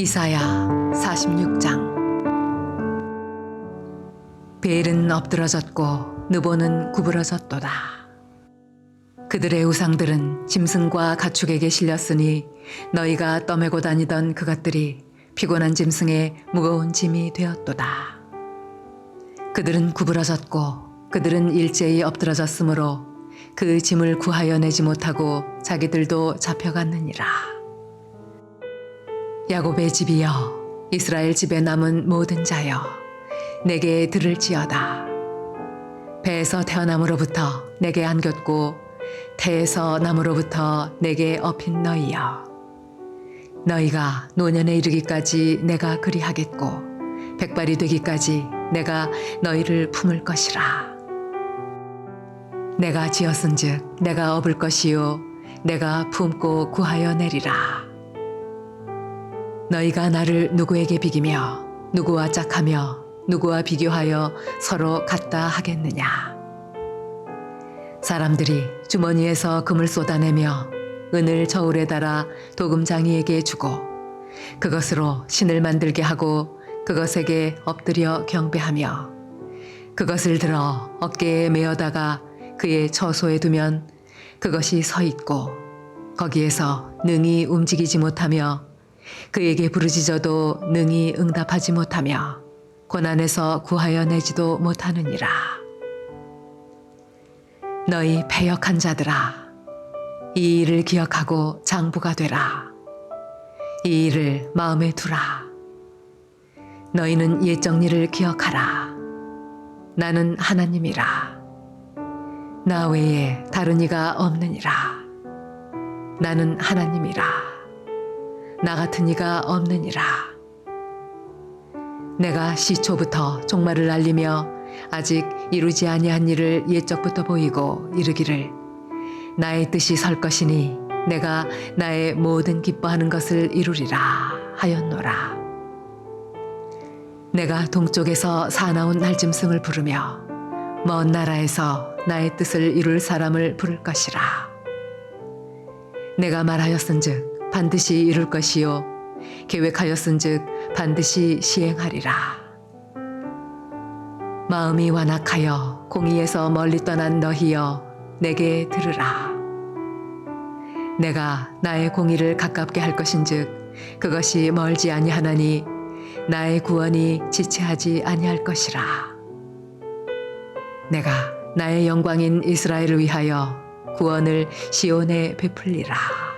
이사야 46장 베일은 엎드러졌고 느보는 구부러졌도다. 그들의 우상들은 짐승과 가축에게 실렸으니 너희가 떠매고 다니던 그것들이 피곤한 짐승의 무거운 짐이 되었도다. 그들은 구부러졌고 그들은 일제히 엎드러졌으므로 그 짐을 구하여 내지 못하고 자기들도 잡혀갔느니라. 야곱의 집이여 이스라엘 집에 남은 모든 자여 내게 들을지어다. 배에서 태어남으로부터 내게 안겼고 태에서 남으로부터 내게 업힌 너희여. 너희가 노년에 이르기까지 내가 그리하겠고 백발이 되기까지 내가 너희를 품을 것이라. 내가 지었은즉 내가 업을 것이요 내가 품고 구하여 내리라 너희가 나를 누구에게 비기며 누구와 짝하며 누구와 비교하여 서로 같다 하겠느냐. 사람들이 주머니에서 금을 쏟아내며 은을 저울에 달아 도금장이에게 주고 그것으로 신을 만들게 하고 그것에게 엎드려 경배하며 그것을 들어 어깨에 메어다가 그의 처소에 두면 그것이 서 있고 거기에서 능히 움직이지 못하며 그에게 부르짖어도 능히 응답하지 못하며 고난에서 구하여 내지도 못하느니라. 너희 패역한 자들아, 이 일을 기억하고 장부가 되라. 이 일을 마음에 두라. 너희는 옛 정리를 기억하라. 나는 하나님이라. 나 외에 다른 이가 없느니라. 나는 하나님이라. 나 같은 이가 없느니라. 내가 시초부터 종말을 알리며 아직 이루지 아니한 일을 옛적부터 보이고 이르기를 나의 뜻이 설 것이니 내가 나의 모든 기뻐하는 것을 이루리라 하였노라. 내가 동쪽에서 사나운 날짐승을 부르며 먼 나라에서 나의 뜻을 이룰 사람을 부를 것이라. 내가 말하였은즉 반드시 이룰 것이요 계획하였은즉 반드시 시행하리라. 마음이 완악하여 공의에서 멀리 떠난 너희여 내게 들으라. 내가 나의 공의를 가깝게 할 것인즉 그것이 멀지 아니하나니 나의 구원이 지체하지 아니할 것이라. 내가 나의 영광인 이스라엘을 위하여 구원을 시온에 베풀리라.